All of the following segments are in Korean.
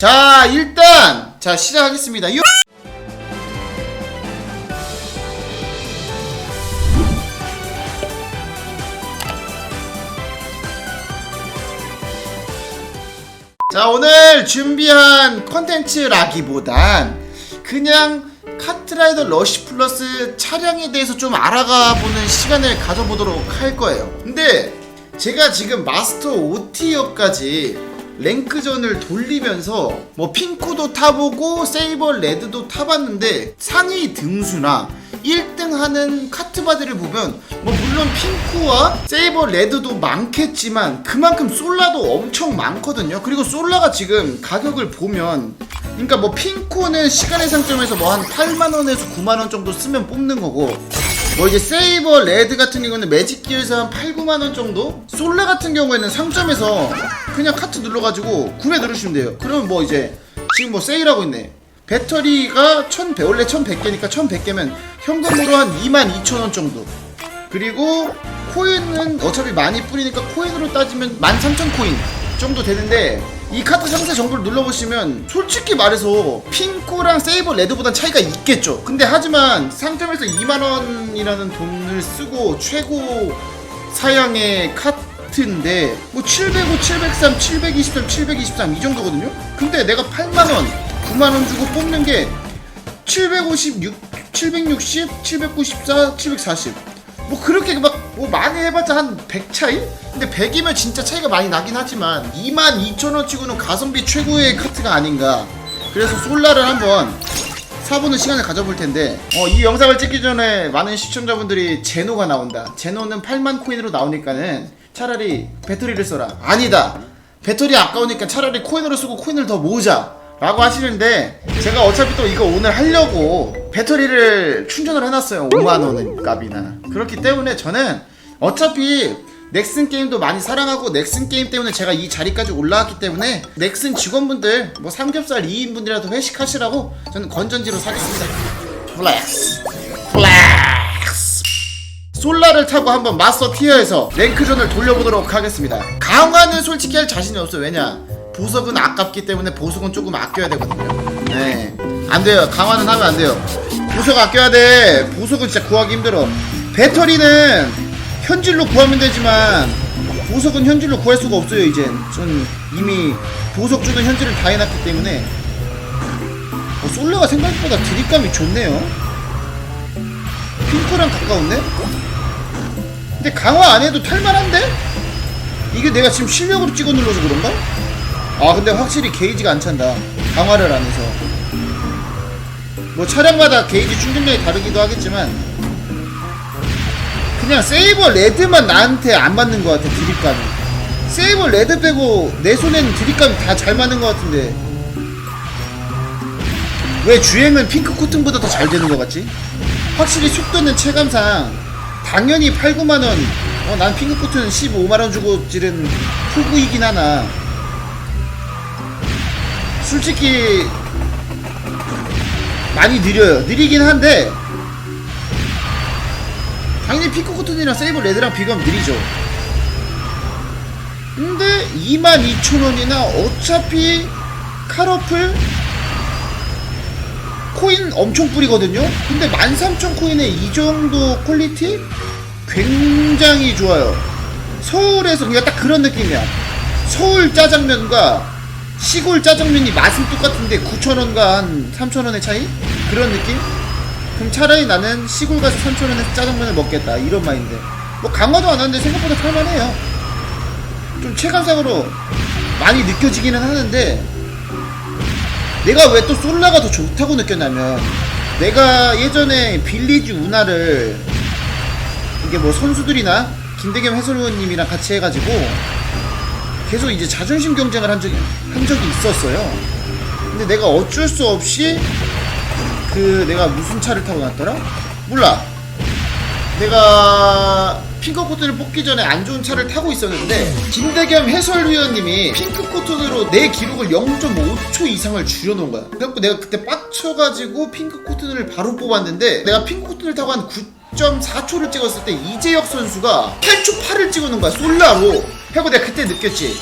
자 일단 자 시작하겠습니다. 요- 자 오늘 준비한 컨텐츠라기보단 그냥 카트라이더 러시 플러스 차량에 대해서 좀 알아가 보는 시간을 가져보도록 할 거예요. 근데 제가 지금 마스터 5티어까지 랭크전을 돌리면서 뭐 핑크도 타보고 세이버 레드도 타봤는데 상위 등수나 1등 하는 카트바디를 보면 뭐 물론 핑크와 세이버 레드도 많겠지만 그만큼 솔라도 엄청 많거든요. 그리고 솔라가 지금 가격을 보면 그러니까 뭐 핑크는 시간의 상점에서 뭐 한 8만원에서 9만원 정도 쓰면 뽑는 거고 뭐 이제 세이버 레드 같은 경우는 매직 기어에서 한 8, 9만 원 정도? 솔라 같은 경우에는 상점에서 그냥 카트 눌러가지고 구매 누르시면 돼요. 그러면 뭐 이제 지금 뭐 세일하고 있네. 배터리가 1100 원래 1100개니까 1100개면 현금으로 한 22,000원 정도. 그리고 코인은 어차피 많이 뿌리니까 코인으로 따지면 13,000코인 정도 되는데 이 카트 상세 정보를 눌러보시면 솔직히 말해서 핑크랑 세이버 레드보단 차이가 있겠죠 근데 하지만 상점에서 2만원이라는 돈을 쓰고 최고 사양의 카트인데 뭐 705, 703, 723, 723 이 정도거든요 근데 내가 8만원, 9만원 주고 뽑는 게 756, 760, 794, 740. 뭐 그렇게 막 뭐 많이 해봤자 한 100 차이? 근데 100이면 진짜 차이가 많이 나긴 하지만 22,000원 치고는 가성비 최고의 카트가 아닌가. 그래서 솔라를 한번 사보는 시간을 가져볼 텐데 어, 이 영상을 찍기 전에 많은 시청자분들이 제노가 나온다. 제노는 8만 코인으로 나오니까는 차라리 배터리를 써라. 아니다. 배터리 아까우니까 차라리 코인으로 쓰고 코인을 더 모으자. 라고 하시는데 제가 어차피 또 이거 오늘 하려고 배터리를 충전을 해놨어요 5만원 값이나 그렇기 때문에 저는 어차피 넥슨 게임도 많이 사랑하고 넥슨 게임 때문에 제가 이 자리까지 올라왔기 때문에 넥슨 직원분들 뭐 삼겹살 2인분이라도 회식하시라고 저는 건전지로 사겠습니다 플렉스 플렉스 솔라를 타고 한번 마스터 티어에서 랭크전을 돌려보도록 하겠습니다. 강화는 솔직히 할 자신이 없어요. 왜냐? 보석은 아깝기 때문에 보석은 조금 아껴야 되거든요. 네. 안 돼요. 강화는 하면 안 돼요. 보석 아껴야 돼. 보석은 진짜 구하기 힘들어. 배터리는 현질로 구하면 되지만 보석은 현질로 구할 수가 없어요, 이젠. 전 이미 보석 주는 현질을 다 해놨기 때문에 어, 솔라가 생각보다 드립감이 좋네요. 핑크랑 가까운데? 근데 강화 안 해도 탈만한데? 이게 내가 지금 실력으로 찍어 눌러서 그런가? 아 근데 확실히 게이지가 안 찬다. 강화를 안 해서. 뭐 차량마다 게이지 충전량이 다르기도 하겠지만 그냥 세이버 레드만 나한테 안 맞는 것 같아 드립감이. 세이버 레드 빼고 내 손에는 드립감이 다 잘 맞는 것 같은데. 왜 주행은 핑크 코팅보다 더 잘 되는 것 같지? 확실히 속도는 체감상 당연히 8, 9만원. 어, 난 핑크 코트는 15만원 주고 지른 후구이긴 하나 솔직히 많이 느려요 느리긴 한데 당연히 핑크 코튼이랑 세이버 레드랑 비교하면 느리죠 근데 22,000원이나 어차피 카러플 코인 엄청 뿌리거든요? 근데 13,000코인에 이 정도 퀄리티? 굉장히 좋아요. 서울에서 그냥 딱 그런 느낌이야. 서울 짜장면과 시골 짜장면이 맛은 똑같은데 9,000원과 한 3,000원의 차이? 그런 느낌? 그럼 차라리 나는 시골 가서 3,000원에 짜장면을 먹겠다. 이런 마인드. 뭐 강화도 안 하는데 생각보다 탈만해요. 좀 체감상으로 많이 느껴지기는 하는데 내가 왜 또 솔라가 더 좋다고 느꼈냐면 내가 예전에 빌리지 우나를 이게 뭐 선수들이나 김대겸 해설위원님이랑 같이 해가지고 계속 이제 자존심 경쟁을 한 적이 한 적이 있었어요. 근데 내가 어쩔 수 없이 그 내가 무슨 차를 타고 났더라? 몰라. 내가 핑크 코튼을 뽑기 전에 안 좋은 차를 타고 있었는데 김대겸 해설위원님이 핑크 코튼으로 내 기록을 0.5초 이상을 줄여놓은 거야. 그래갖고 내가 그때 빡쳐가지고 핑크 코튼을 바로 뽑았는데 내가 핑크 코튼을 타고 한 9.4초를 찍었을 때 이재혁 선수가 8초 8을 찍어놓은 거야 솔라로. 하고 내가 그때 느꼈지.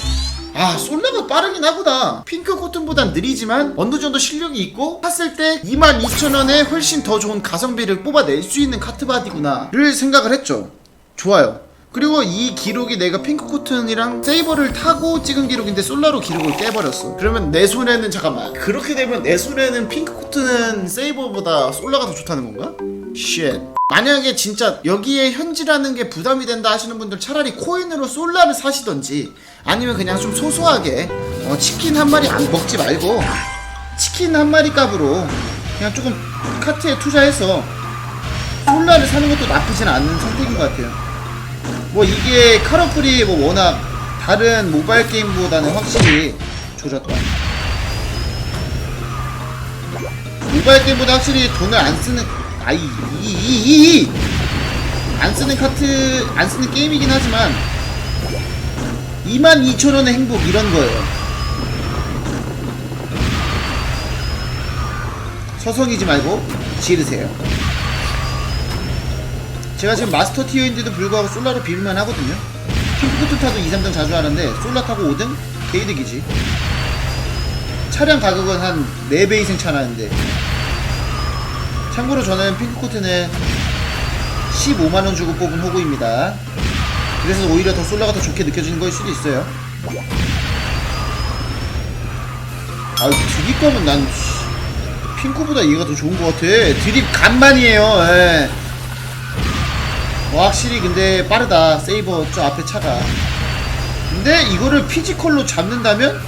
아 솔라가 빠르긴 하구나. 핑크 코튼보단 느리지만 어느 정도 실력이 있고 샀을 때 22,000원에 훨씬 더 좋은 가성비를 뽑아낼 수 있는 카트바디구나 를 생각을 했죠. 좋아요. 그리고 이 기록이 내가 핑크 코튼이랑 세이버를 타고 찍은 기록인데 솔라로 기록을 깨버렸어. 그러면 내 손에는 잠깐만. 그렇게 되면 내 손에는 핑크 코튼은 세이버보다 솔라가 더 좋다는 건가? 쉣 만약에 진짜 여기에 현질하는 게 부담이 된다 하시는 분들 차라리 코인으로 솔라를 사시던지 아니면 그냥 좀 소소하게 어, 치킨 한 마리 안 먹지 말고 치킨 한 마리 값으로 그냥 조금 카트에 투자해서 솔라를 사는 것도 나쁘진 않은 선택인 것 같아요. 뭐 이게 카로플이 뭐 워낙 다른 모바일 게임보다는 확실히 조졌다. 모바일 게임보다 확실히 돈을 안 쓰는 아이 이이이 안 쓰는 카트 안 쓰는 게임이긴 하지만 22,000원의 행복 이런 거예요. 서성이지 말고 지르세요. 제가 지금 마스터 티어인데도 불구하고 솔라로 비빌만 하거든요. 핑크코트 타도 2, 3등 자주 하는데 솔라 타고 5등? 개이득이지. 차량 가격은 한 4배 이상 차 나는데 참고로 저는 핑크코트는 15만원 주고 뽑은 호구입니다. 그래서 오히려 더 솔라가 더 좋게 느껴지는 거일 수도 있어요. 아, 드립 거면 난 씨, 핑크보다 얘가 더 좋은 것 같아. 드립 간만이에요. 예. 와, 확실히 근데 빠르다. 세이버 저 앞에 차가. 근데 이거를 피지컬로 잡는다면?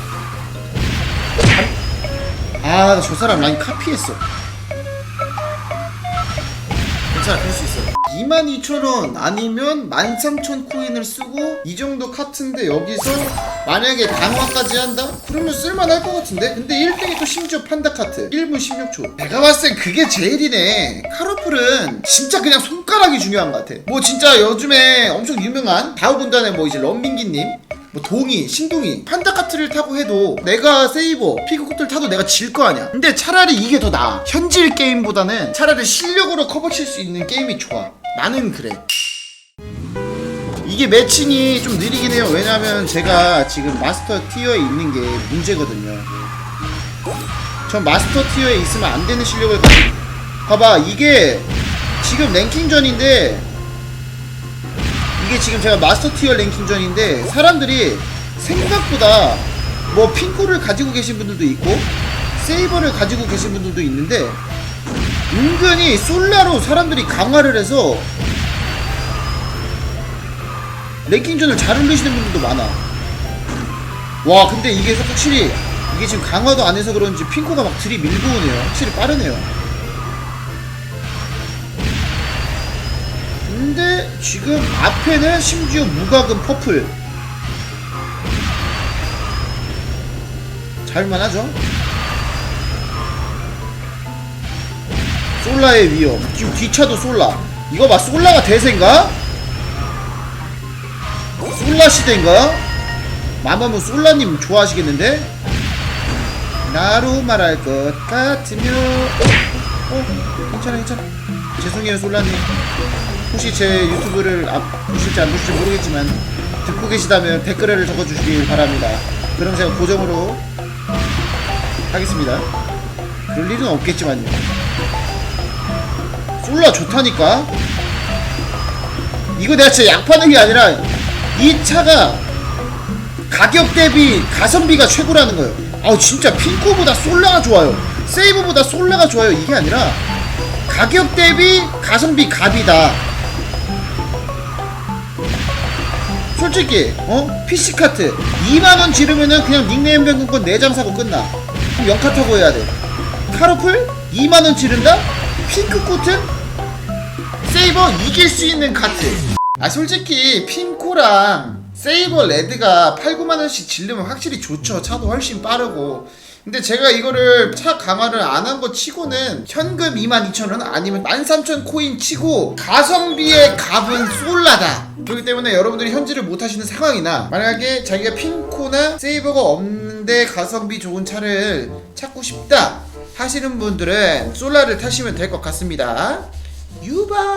잡- 아, 나저 사람 라인 카피했어. 괜찮아, 그럴 수 있어. 22,000원 아니면 13,000코인을 쓰고 이 정도 카트인데 여기서 만약에 강화까지 한다? 그러면 쓸만할 것 같은데? 근데 1등이 또 심지어 판다 카트 1분 16초 내가 봤을 땐 그게 제일이네 카로플은 진짜 그냥 손가락이 중요한 것 같아 뭐 진짜 요즘에 엄청 유명한 다우군단의 뭐 이제 런민기님 뭐 동이, 신동이 판다 카트를 타고 해도 내가 세이버, 피그코트를 타도 내가 질 거 아니야. 근데 차라리 이게 더 나아. 현질 게임보다는 차라리 실력으로 커버 칠 수 있는 게임이 좋아. 나는 그래. 이게 매칭이 좀 느리긴 해요. 왜냐면 제가 지금 마스터 티어에 있는 게 문제거든요. 전 마스터 티어에 있으면 안 되는 실력을 가지고 봐봐 이게 지금 랭킹전인데 이게 지금 제가 마스터 티어 랭킹전인데 사람들이 생각보다 뭐 핑크를 가지고 계신 분들도 있고 세이버를 가지고 계신 분들도 있는데 은근히 솔라로 사람들이 강화를 해서 랭킹전을 잘 올리시는 분들도 많아. 와 근데 이게 확실히 이게 지금 강화도 안 해서 그런지 핑크가 막 들이 밀고 오네요. 확실히 빠르네요 근데 지금 앞에는 심지어 무과금 퍼플 잘만하죠 솔라의 위험 지금 뒤차도 솔라 이거 봐 솔라가 대세인가? 솔라 시대인가? 마마무 솔라님 좋아하시겠는데? 나로 말할 것 같으면 어? 어? 괜찮아 괜찮아 죄송해요 솔라님 혹시 제 유튜브를 아, 보실지 안 보실지 모르겠지만 듣고 계시다면 댓글을 적어주시길 바랍니다. 그럼 제가 고정으로 하겠습니다. 그럴 일은 없겠지만요. 솔라 좋다니까? 이거 내가 진짜 약파는 게 아니라 이 차가 가격 대비 가성비가 최고라는 거예요. 아우 진짜 핑크보다 솔라가 좋아요. 세이브보다 솔라가 좋아요. 이게 아니라 가격 대비 가성비 갑이다 솔직히 어? PC카트. 2만원 지르면은 그냥 닉네임 변경권 4장 사고 끝나. 그럼 0카 타고 해야 돼. 카로플? 2만원 지른다? 핑크코트? 세이버 이길 수 있는 카트. 아 솔직히 핑코랑 세이버 레드가 8, 9만원씩 지르면 확실히 좋죠. 차도 훨씬 빠르고 근데 제가 이거를 차 강화를 안 한 거 치고는 현금 22,000원 아니면 13,000 코인 치고 가성비의 값은 솔라다. 그렇기 때문에 여러분들이 현질을 못 하시는 상황이나 만약에 자기가 핑코나 세이버가 없는데 가성비 좋은 차를 찾고 싶다 하시는 분들은 솔라를 타시면 될 것 같습니다. 유바이